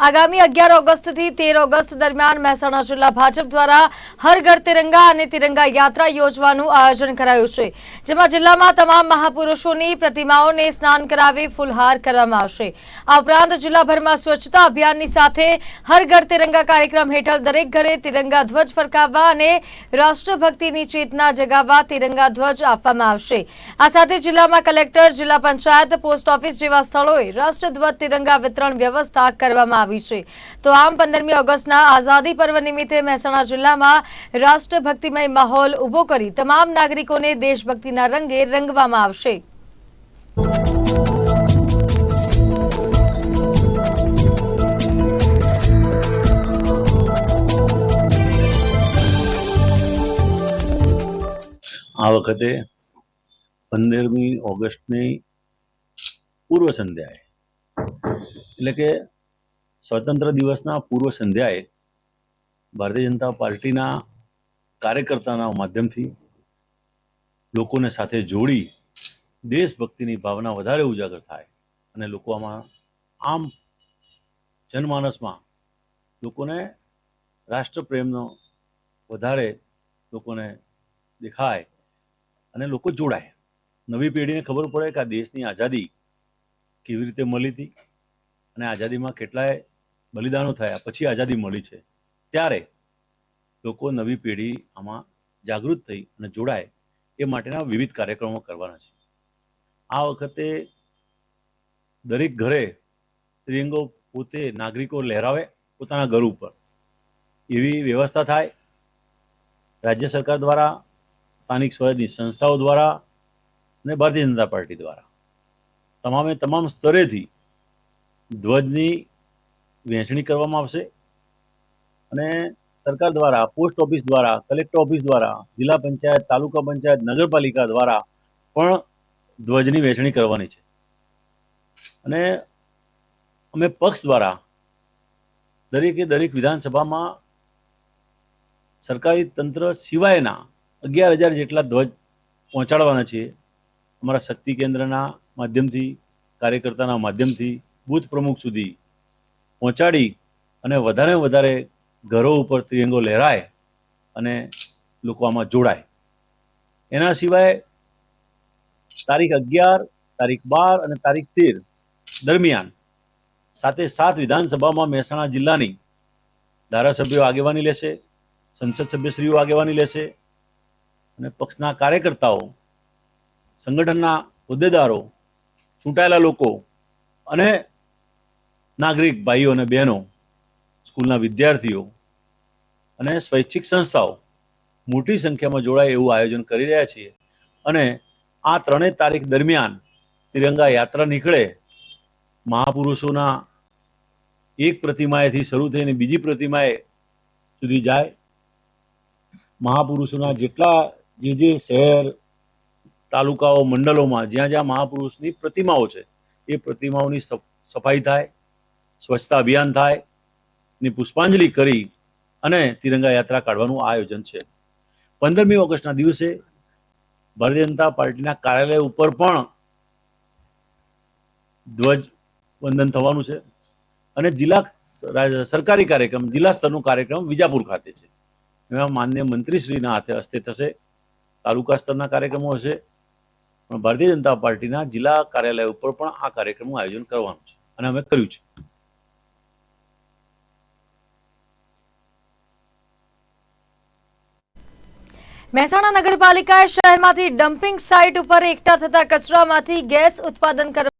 આગામી અગિયાર ઓગસ્ટથી તેર મહેસાણા ભાજપ દ્વારા તમામ મહાપુરુષોની પ્રતિમાઓને સ્નાન કરાવી ફૂલહાર કરવામાં આવશે. આ ઉપરાંત જિલ્લાભરમાં સ્વચ્છતા અભિયાનની સાથે હર ઘર તિરંગા કાર્યક્રમ હેઠળ દરેક ઘરે તિરંગા ધ્વજ ફરકાવવા અને રાષ્ટ્રભક્તિની ચેતના જગાવવા તિરંગા ધ્વજ આપવામાં આવશે. આ સાથે જિલ્લામાં કલેક્ટર જિલ્લા પંચાયત, પોસ્ટ ઓફિસ જેવા સ્થળોએ રાષ્ટ્રધ્વજ, તિરંગા વિતરણ વ્યવસ્થા કરવામાં આવી છે. તો આમ પંદરમી ઓગસ્ટના આઝાદી પર્વ નિમિત્તે મહેસાણા જિલ્લામાં રાષ્ટ્રભક્તિમય માહોલ ઊભો કરી તમામ નાગરિકોને દેશભક્તિના રંગે રંગવામાં આવશે. આ વખતે પંદરમી ઓગસ્ટની પૂર્વ સંધ્યાએ. એટલે કે સ્વતંત્ર દિવસના પૂર્વ સંધ્યાએ ભારતીય જનતા પાર્ટીના કાર્યકર્તાના માધ્યમથી લોકોને સાથે જોડી દેશભક્તિની ભાવના વધારે ઉજાગર થાય અને લોકોમાં આમ જનમાનસમાં લોકોને રાષ્ટ્રપ્રેમનો વધારે લોકોને દેખાય અને લોકો જોડાય. નવી પેઢીને ખબર પડે કે આ દેશની આઝાદી કેવી રીતે મળી હતી અને આઝાદીમાં કેટલાય બલિદાનો થયા, પછી આઝાદી મળી છે. ત્યારે લોકો નવી પેઢી આમાં જાગૃત થઈ અને જોડાય એ માટેના વિવિધ કાર્યક્રમો કરવાના છે. આ વખતે દરેક ઘરે ત્રિરંગો પોતે નાગરિકો લહેરાવે પોતાના ઘર ઉપર. એવી વ્યવસ્થા થાય. રાજ્ય સરકાર દ્વારા, સ્થાનિક સ્વરાજની સંસ્થાઓ દ્વારા અને ભારતીય જનતા પાર્ટી દ્વારા. તમામે તમામ સ્તરેથી ધ્વજની વહેંચણી કરવામાં આવશે અને સરકાર દ્વારા, પોસ્ટ ઓફિસ દ્વારા, કલેક્ટર ઓફિસ દ્વારા, જિલ્લા પંચાયત, તાલુકા પંચાયત, નગરપાલિકા દ્વારા પણ ધ્વજની વહેંચણી કરવાની છે. અને અમે પક્ષ દ્વારા દરેકે દરેક વિધાનસભામાં સરકારી તંત્ર સિવાયના અગિયાર હજાર જેટલા ધ્વજ પહોંચાડવાના છીએ. અમારા શક્તિ કેન્દ્રના માધ્યમથી, કાર્યકર્તાના માધ્યમથી બૂથ પ્રમુખ સુધી પહોંચાડી અને વધારે વધારે ઘરો ઉપર ત્રિરંગો લહેરાય અને લોકો આમાં જોડાય. એના સિવાય તારીખ અગિયાર, તારીખ બાર અને તારીખ તેર દરમિયાન સાથે સાત વિધાનસભામાં મહેસાણા જિલ્લાની ધારાસભ્યો આગેવાની લેશે, સંસદ સભ્યશ્રીઓ આગેવાની લેશે અને પક્ષના કાર્યકર્તાઓ સંગઠનના હોદ્દેદારો, ચૂંટાયેલા લોકો અને નાગરિક ભાઈઓ અને બહેનો, સ્કૂલના વિદ્યાર્થીઓ અને સ્વૈચ્છિક સંસ્થાઓ મોટી સંખ્યામાં જોડાય એવું આયોજન કરી રહ્યા છીએ. અને આ ત્રણેય તારીખ દરમિયાન તિરંગા યાત્રા નીકળે, મહાપુરુષોના એક પ્રતિમાએથી શરૂ થઈને બીજી પ્રતિમાએ સુધી જાય. મહાપુરુષોના જેટલા જે જે શહેર તાલુકાઓ, મંડળોમાં જ્યાં જ્યાં મહાપુરુષની પ્રતિમાઓ છે, એ પ્રતિમાઓની સફાઈ થાય, સ્વચ્છતા અભિયાન થાય, ની પુષ્પાંજલિ કરી અને તિરંગા યાત્રા કાઢવાનું આયોજન છે. પંદરમી ઓગસ્ટના દિવસે ભારતીય જનતા પાર્ટીના કાર્યાલય ઉપર પણ ધ્વજ વંદન થવાનું છે અને જિલ્લા સરકારી કાર્યક્રમ, જિલ્લા સ્તરનો કાર્યક્રમ વિજાપુર ખાતે છે. એમાં માન્ય મંત્રીશ્રીના હાથે હસ્તે થશે, તાલુકા સ્તરના કાર્યક્રમો હશે પણ ભારતીય જનતા પાર્ટીના જિલ્લા કાર્યાલય ઉપર પણ આ કાર્યક્રમનું આયોજન કરવાનું છે અને અમે કર્યું છે. મહેસાણા નગરપાલિકાએ શહેરમાંથી ડમ્પિંગ સાઇટ ઉપર એકઠા થતા કચરામાંથી ગેસ ઉત્પાદન કરવા